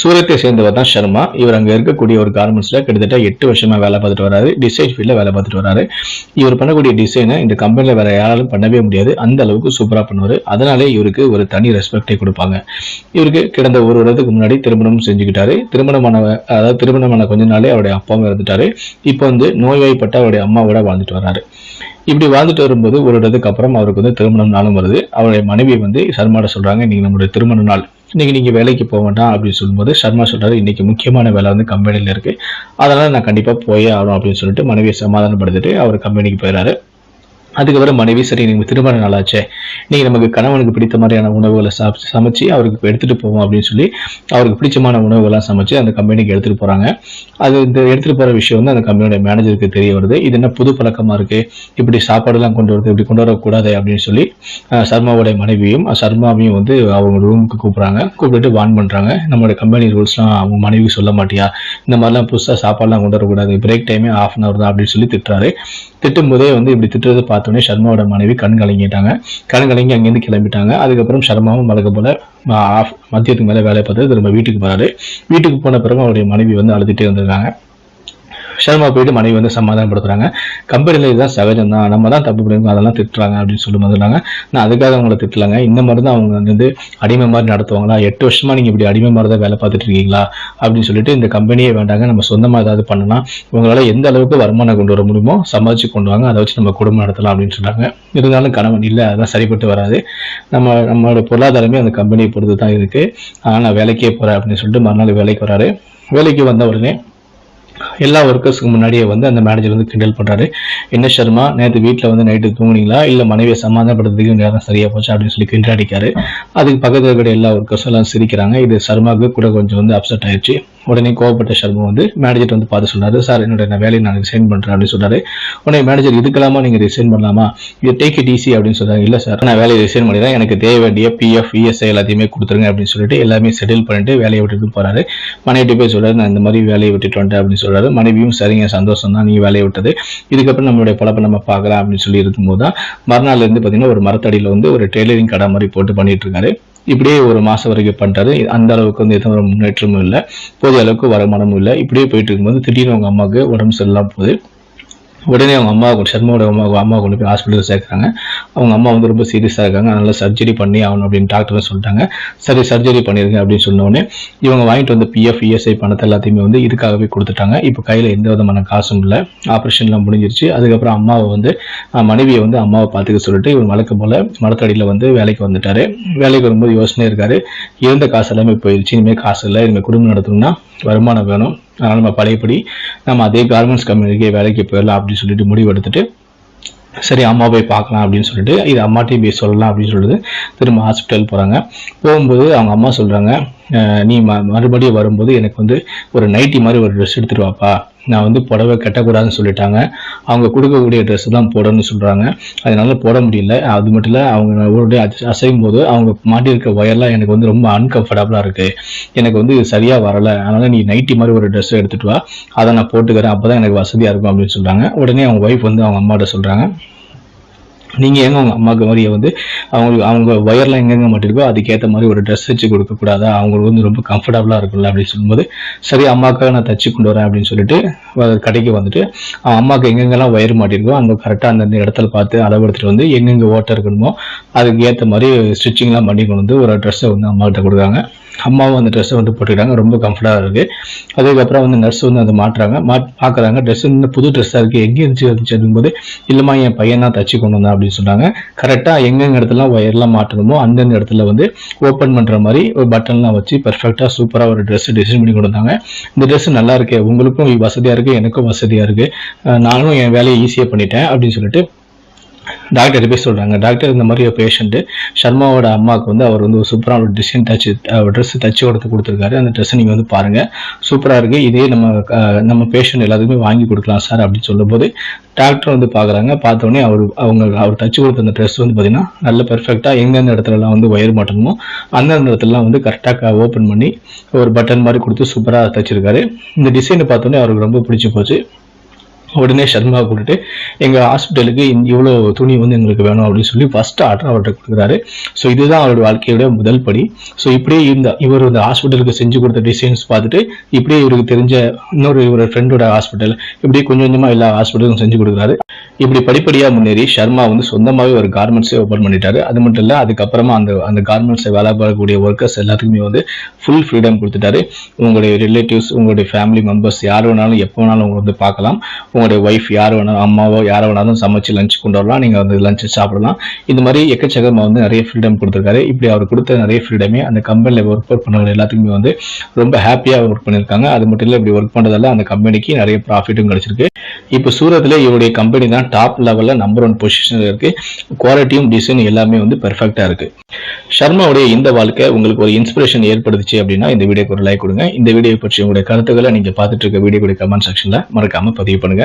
சூரத்தை சேர்ந்தவர் தான் சர்மா இவர் அங்க இருக்கக்கூடிய ஒரு கார்மெண்ட்ஸில் கிட்டத்தட்ட எட்டு வருஷமா வேலை பார்த்துட்டு வராரு. டிசைன் ஃபீல்டில் வேலை பார்த்துட்டு வராரு. இவர் பண்ணக்கூடிய டிசைனை இந்த கம்பெனில வேற யாராலும் பண்ணவே முடியாது. அந்த அளவுக்கு சூப்பரா பண்ணுவாரு. அதனாலே இவருக்கு ஒரு தனி ரெஸ்பெக்டை கொடுப்பாங்க. இவருக்கு கிடந்த ஒரு வருடத்துக்கு முன்னாடி திருமணம் செஞ்சுக்கிட்டாரு. திருமணமான அதாவது திருமணமான கொஞ்ச நாளே அவருடைய அப்பாவும் இறந்துட்டாரு. இப்போ வந்து நோய்வாய்ப்பட்ட அவருடைய அம்மாவோட வாழ்ந்துட்டு வராரு. இப்படி வாழ்ந்துட்டு வரும்போது ஒரு இடத்துக்கு அப்புறம் அவருக்கு வந்து திருமணம் நாளும் வருது. அவருடைய மனைவி வந்து சர்மாட சொல்றாங்க இன்னைக்கு நம்மளுடைய திருமண நாள். இன்னைக்கு நீங்க வேலைக்கு போக வேண்டாம் அப்படின்னு சொல்லும்போது சர்மா சொல்றாரு இன்னைக்கு முக்கியமான வேலை வந்து கம்பெனியில் இருக்கு. அதனால நான் கண்டிப்பா போயே ஆகணும் அப்படின்னு சொல்லிட்டு மனைவியை சமாதானப்படுத்திட்டு அவர் கம்பெனிக்கு போயிடறாரு அதுக்கப்புறம் மனைவி சரி நீங்கள் திருமண நாளாச்சே. நீங்கள் நமக்கு கணவனுக்கு பிடித்த மாதிரியான உணவுகளை சாப்பிட்டு சமைச்சு அவருக்கு எடுத்துகிட்டு போவோம் அப்படின்னு சொல்லி அவருக்கு பிடிச்சமான உணவுகள்லாம் சமைச்சு அந்த கம்பெனிக்கு எடுத்துகிட்டு போகிறாங்க அது இந்த எடுத்துகிட்டு போகிற விஷயம் வந்து அந்த கம்பெனியோட மேனேஜருக்கு தெரிய வருது. இது என்ன புது பழக்கமாக இருக்குது இப்படி சாப்பாடுலாம் கொண்டு வருது இப்படி கொண்டு வரக்கூடாது அப்படின்னு சொல்லி சர்மாவுடைய மனைவியும் சர்மாவையும் வந்து அவங்க ரூமுக்கு கூப்பிட்றாங்க. கூப்பிட்டு வான் பண்ணுறாங்க நம்மளோட கம்பெனி ரூல்ஸ்லாம் அவங்க மனைவிக்கு சொல்ல மாட்டியா? இந்த மாதிரிலாம் புதுசாக சாப்பாடுலாம் கொண்டு வரக்கூடாது. பிரேக் டைமே ஆஃப் அன் அவர் தான் அப்படின்னு சொல்லி திட்டுறாரு. திட்டும் போதே வந்து இப்படி திட்டுறதை பார்த்தோன்னே சர்மாவோட மனைவி கண் கலங்கிட்டாங்க. கண் கலங்கி அங்கேருந்து கிளம்பிட்டாங்க. அதுக்கப்புறம் சர்மாவும் வழக்கம் போல மதியத்துக்கு மேலே வேலை பார்த்து திரும்ப வீட்டுக்கு போறாரு வீட்டுக்கு போன பிறகு அவருடைய மனைவி வந்து அழுதுட்டே வந்திருக்காங்க. ஷர்மா போயிட்டு மனைவி வந்து சமாதானப்படுத்துறாங்க. கம்பெனியில் இதுதான் சகஜம் தான். நம்ம தான் தப்பு பண்ணிருக்கோம் அதெல்லாம் திட்டுறாங்க அப்படின்னு சொல்லும் வந்துடுறாங்க. நான் அதுக்காக அவங்கள திட்டலாங்க. இந்த மாதிரி தான் அவங்க வந்து அடிமை மாதிரி நடத்துவாங்களா? எட்டு வருஷமா நீங்கள் இப்படி அடிமை மாதிரி தான் வேலை பார்த்துட்டு இருக்கீங்களா? அப்படின்னு சொல்லிட்டு இந்த கம்பெனியே வேண்டாங்க. நம்ம சொந்தமாக ஏதாவது பண்ணலாம். உங்களால் எந்த அளவுக்கு வருமானம் கொண்டு வர முடியுமோ சம்பாதிச்சு கொண்டு வாங்க. அதை வச்சு நம்ம குடும்பம் நடத்தலாம் அப்படின்னு சொன்னாங்க. இருந்தாலும் கணவன் இல்லை. அதெல்லாம் சரிப்பட்டு வராது. நம்ம நம்மளோட பொருளாதாரமே அந்த கம்பெனியை பொறுத்து தான் இருக்குது ஆனால் நான் வேலைக்கே போகிறேன் அப்படின்னு சொல்லிட்டு மறுநாள் வேலைக்கு வராரு. வேலைக்கு வந்த உடனே எல்லா ஒர்க்கர்ஸ்க்கு முன்னாடியே வந்து அந்த மேனேஜர் வந்து கிண்டல் பண்ணுறாரு என்ன சர்மா நேற்று வீட்டில் வந்து நைட்டு தூங்குனீங்களா? இல்லை மனைவியை சமாதானப்படுத்துறதுக்கு நேரம் சரியா போச்சு அப்படின்னு சொல்லி கிண்டல் அடிக்காரு. அதுக்கு பக்கத்தில் இருக்கிற எல்லா ஒர்க்கர்ஸும் எல்லாம் சிரிக்கிறாங்க. இது சர்மாவுக்கு கூட கொஞ்சம் வந்து அப்செட் ஆயிடுச்சு. உடனே கோவப்பட்ட சர்மா வந்து மேனேஜர் வந்து பார்த்து சொன்னார் சார் என்னோட நான் வேலையை நான் ரிசைன் பண்ணுறேன் அப்படின்னு சொன்னார். உடனே மேனேஜர் இதுக்கெல்லாமா நீங்கள் ரிசைன் பண்ணலாமா? இது டேக் இட் ஈஸி அப்படின்னு சொன்னாங்க இல்லை சார் நான் வேலையை ரிசைன் பண்ணிடுறேன். எனக்கு தேவை வேண்டிய பிஎஃப் இஎஸ்ஐ எல்லாத்தையுமே கொடுத்துருங்க அப்படின்னு சொல்லிட்டு எல்லாமே செட்டில் பண்ணிட்டு வேலையை விட்டுட்டு போகிறாரு மனைவிட்டு போய் சொல்றாரு நான் இந்த மாதிரி வேலையை விட்டுட்டு வந்துட்டேன் அப்படின்னு சொல்கிறாரு மனைவியும் சரிங்க சந்தோஷம் தான். நீ வேலையை விட்டது. இதுக்கப்புறம் நம்மளுடைய பழப்பை நம்ம பார்க்கலாம் அப்படின்னு சொல்லி இருக்கும்போது தான் மறுநாள்லேருந்து பார்த்தீங்கன்னா ஒரு மரத்தடியில் வந்து ஒரு டெய்லரிங் கடை மாதிரி போட்டு பண்ணிட்டு இருக்காரு. இப்படியே ஒரு மாதம் வரைக்கும் பண்றாரு அந்த அளவுக்கு வந்து எதுவும் ஒரு முன்னேற்றமும் இல்லை. போதிய அளவுக்கு வருமானமும் இல்லை. இப்படியே போயிட்டு இருக்கும்போது திடீர்னு அவங்க அம்மாவுக்கு உடம்பு சரியில்லாம போகுது. உடனே அவங்க அம்மா சர்மாவோட அம்மா அம்மா கொண்டு போய் ஹாஸ்பிட்டலில் சேர்க்குறாங்க. அவங்க அம்மா வந்து ரொம்ப சீரியஸாக இருக்காங்க. அதனால் சர்ஜரி பண்ணி ஆகணும் அப்படின்னு டாக்டர் சொல்லிட்டாங்க. சரி சர்ஜரி பண்ணிடுங்க அப்படின்னு சொன்னோடனே இவங்க வாங்கிட்டு வந்த பிஎஃப் இஎஸ்ஐ பணத்தை எல்லாத்தையுமே வந்து இதுக்காகவே கொடுத்துட்டாங்க. இப்போ கையில் எந்த விதமான காசும் இல்லை. ஆப்ரேஷன்லாம் முடிஞ்சிருச்சு. அதுக்கப்புறம் அம்மாவை வந்து மனைவியை வந்து அம்மாவை பார்த்துக்க சொல்லிட்டு இவர் வழக்கம் போல் மரத்தடியில் வந்து வேலைக்கு வந்துட்டார். வேலைக்கு வரும்போது யோசனை இருக்காரு. இருந்த காசு எல்லாமே போயிடுச்சு இனிமேல் காசு இல்லை. இனிமேல் குடும்பம் நடத்தணும்னா வருமானம் வேணும். அதனால நம்ம பழையபடி நம்ம அதே கார்மெண்ட்ஸ் கம்பெனிக்கே வேலைக்கு போயிடலாம் அப்படின்னு சொல்லிட்டு முடிவு எடுத்துட்டு சரி அம்மா போய் பார்க்கலாம் அப்படின்னு சொல்லிட்டு இது அம்மாட்டையும் போய் சொல்லலாம் அப்படின்னு சொல்லிட்டு திரும்ப ஹாஸ்பிட்டல் போகிறாங்க போகும்போது அவங்க அம்மா சொல்கிறாங்க நீ ம மறுபடியும் வரும்போது எனக்கு வந்து ஒரு நைட்டி மாதிரி ஒரு ட்ரெஸ் எடுத்துட்டு வாப்பா. நான் வந்து புடவை கட்டக்கூடாதுன்னு சொல்லிட்டாங்க. அவங்க கொடுக்கக்கூடிய ட்ரெஸ் தான் போடணும்னு சொல்கிறாங்க அதனால போட முடியல. அது மட்டும் இல்லை அவங்க ஒரு அசையும் போது அவங்க மாட்டியிருக்க ஒயர்லாம் எனக்கு வந்து ரொம்ப அன்கம்ஃபர்டபுளாக இருக்குது எனக்கு வந்து சரியாக வரலை. அதனால் நீ நைட்டி மாதிரி ஒரு ட்ரெஸ்ஸை எடுத்துகிட்டு வா. அதை நான் போட்டுக்கிறேன். அப்போ தான் எனக்கு வசதியாக இருக்கும் அப்படின்னு சொல்கிறாங்க உடனே அவங்க ஒய்ஃப் வந்து அவங்க அம்மாட்ட சொல்கிறாங்க நீங்கள் எங்கே உங்கள் அம்மாவுக்கு மாதிரியே வந்து அவங்களுக்கு அவங்க ஒயர்லாம் எங்கெங்க மாட்டிருக்கோ அதுக்கேற்ற மாதிரி ஒரு ட்ரெஸ் வச்சு கொடுக்கக்கூடாதா? அவங்களுக்கு வந்து ரொம்ப கம்ஃபர்டபுளாக இருக்கும்ல அப்படின்னு சொல்லும்போது சரி அம்மாவுக்காக நான் தச்சு கொண்டு வரேன் அப்படின்னு சொல்லிட்டு வ- கடைக்கு வந்துட்டு அவன் அம்மாவுக்கு எங்கெங்கெல்லாம் ஒயர் மாட்டிருக்கோ அங்கே கரெக்டாக அந்தந்த இடத்துல பார்த்து அளவு எடுத்துட்டு வந்து எங்கெங்கே ஓட்டை இருக்கணுமோ அதுக்கு ஏற்ற மாதிரி ஸ்டிச்சிங்லாம் பண்ணி கொண்டு வந்து ஒரு ட்ரெஸ்ஸை வந்து அம்மாக்கிட்ட கொடுக்காங்க கொடுக்குறாங்க. அம்மாவும் அந்த ட்ரெஸ்ஸை வந்து போட்டுக்கிறாங்க ரொம்ப கம்ஃபர்டாக இருக்குது அதுக்கப்புறம் வந்து நர்ஸ் வந்து அதை மாட்டுறாங்க. மா பார்க்குறாங்க ட்ரெஸ் இந்த புது ட்ரெஸ்ஸாக இருக்குது எங்கே இருந்துச்சு இருந்துச்சு அப்படிங்கும்போது இல்லைம்மா என் பையன் தான் தச்சு கொண்டு வந்தான் அப்படின்னு சொன்னாங்க. கரெக்டாக எங்கெங்க இடத்துல ஒயர்லாம் மாட்டணுமோ அந்தந்த இடத்துல வந்து ஓப்பன் பண்ணுற மாதிரி ஒரு பட்டன்லாம் வச்சு பர்ஃபெக்டாக சூப்பராக ஒரு ட்ரெஸ் டிசைன் பண்ணி கொண்டு வந்தாங்க. இந்த ட்ரெஸ் நல்லா இருக்கு. உங்களுக்கும் வசதியாக இருக்குது எனக்கும் வசதியாக இருக்குது நானும் என் வேலையை ஈஸியாக பண்ணிட்டேன் அப்படின்னு சொல்லிட்டு டாக்டர் போய் சொல்கிறாங்க டாக்டர் இந்த மாதிரி ஒரு பேஷண்ட்டு சர்மாவோட அம்மாவுக்கு வந்து அவர் வந்து ஒரு சூப்பரான ஒரு டிசைன் தச்சு ட்ரெஸ் தச்சு கொடுத்து கொடுத்துருக்காரு. அந்த ட்ரெஸ்ஸை நீங்கள் வந்து பாருங்கள் சூப்பராக இருக்குது இதே நம்ம நம்ம பேஷண்ட் எல்லாத்துக்குமே வாங்கி கொடுக்கலாம் சார் அப்படின்னு சொல்லும்போது டாக்டர் வந்து பார்க்குறாங்க பார்த்தோன்னே அவர் அவங்க அவர் தச்சு கொடுத்த அந்த ட்ரெஸ் வந்து பார்த்தீங்கன்னா நல்ல பெர்ஃபெக்டாக எந்தெந்த இடத்துலலாம் வந்து ஒயர் மாட்டணுமோ அந்தந்த இடத்துலலாம் வந்து கரெக்டாக ஓப்பன் பண்ணி ஒரு பட்டன் மாதிரி கொடுத்து சூப்பராக தச்சிருக்காரு இந்த டிசைனை பார்த்தோன்னே அவருக்கு ரொம்ப பிடிச்சி போச்சு. உடனே சர்மா கூப்பிட்டு எங்கள் ஹாஸ்பிட்டலுக்கு இவ்வளோ துணி வந்து எங்களுக்கு வேணும் அப்படின்னு சொல்லி ஃபர்ஸ்ட் ஆர்டர் அவர்கிட்ட கொடுக்குறாரு. ஸோ இதுதான் அவரோட வாழ்க்கையோட முதல் படி. ஸோ இப்படியே இந்த இவர் இந்த ஹாஸ்பிட்டலுக்கு செஞ்சு கொடுத்த டிசைன்ஸ் பார்த்துட்டு இப்படியே இவருக்கு தெரிஞ்ச இன்னொரு இவரோட ஃப்ரெண்டோட ஹாஸ்பிட்டல் இப்படியே கொஞ்சம் கொஞ்சமாக எல்லா ஹாஸ்பிட்டலும் செஞ்சு கொடுக்குறாரு. இப்படி படிப்படியாக முன்னேறி சர்மா வந்து சொந்தமாகவே ஒரு கார்மெண்ட்ஸே ஓப்பன் பண்ணிட்டாரு. அது மட்டும் இல்லை அதுக்கப்புறமா அந்த அந்த கார்மெண்ட்ஸை வேலை பார்க்கக்கூடிய ஒர்க்கர்ஸ் எல்லாத்துக்குமே வந்து ஃபுல் ஃப்ரீடம் கொடுத்துட்டாரு. உங்களுடைய ரிலேட்டிவ்ஸ் உங்களுடைய ஃபேமிலி மெம்பர்ஸ் யார் வேணாலும் எப்போ வேணாலும் உங்களை வந்து பார்க்கலாம். உங்களுடைய ஒய்ஃப் யார் வேணாலும் அம்மாவோ யாரை வேணாலும் சமைச்சு லஞ்ச் கொண்டு வரலாம். நீங்கள் வந்து லஞ்ச் சாப்பிடலாம். இந்த மாதிரி எக்கச்சக்கமாக வந்து நிறைய ஃப்ரீடம் கொடுத்துருக்காரு. இப்படி அவர் கொடுத்த நிறைய ஃப்ரீடமே அந்த கம்பெனியில் ஒர்க் அவுட் பண்ணவங்க எல்லாத்துக்குமே வந்து ரொம்ப ஹாப்பியாக ஒர்க் பண்ணியிருக்காங்க. அது மட்டும் இல்லை இப்படி ஒர்க் பண்ணுறதால அந்த கம்பெனிக்கு நிறைய ப்ராஃபிட்டும் கிடைச்சிருக்கு. இப்போ சூரத்தில் இவருடைய கம்பெனி தான் டாப் லெவலில் நம்பர் ஒன் பொசிஷனில் இருக்குது குவாலிட்டியும் டிசைன் எல்லாமே வந்து பெர்ஃபெக்டாக இருக்கு. ஷர்மாவுடைய இந்த வாழ்க்கை உங்களுக்கு ஒரு இன்ஸ்பிரேஷன் ஏற்படுத்துச்சு அப்படின்னா இந்த வீடியோக்கு ஒரு லைக் கொடுங்க. இந்த வீடியோ பற்றி உங்களுடைய கருத்துக்களை நீங்கள் பார்த்துட்டு இருக்க வீடியோடைய கமெண்ட் செக்ஷனில் மறக்காமல் பதிவு பண்ணுங்கள்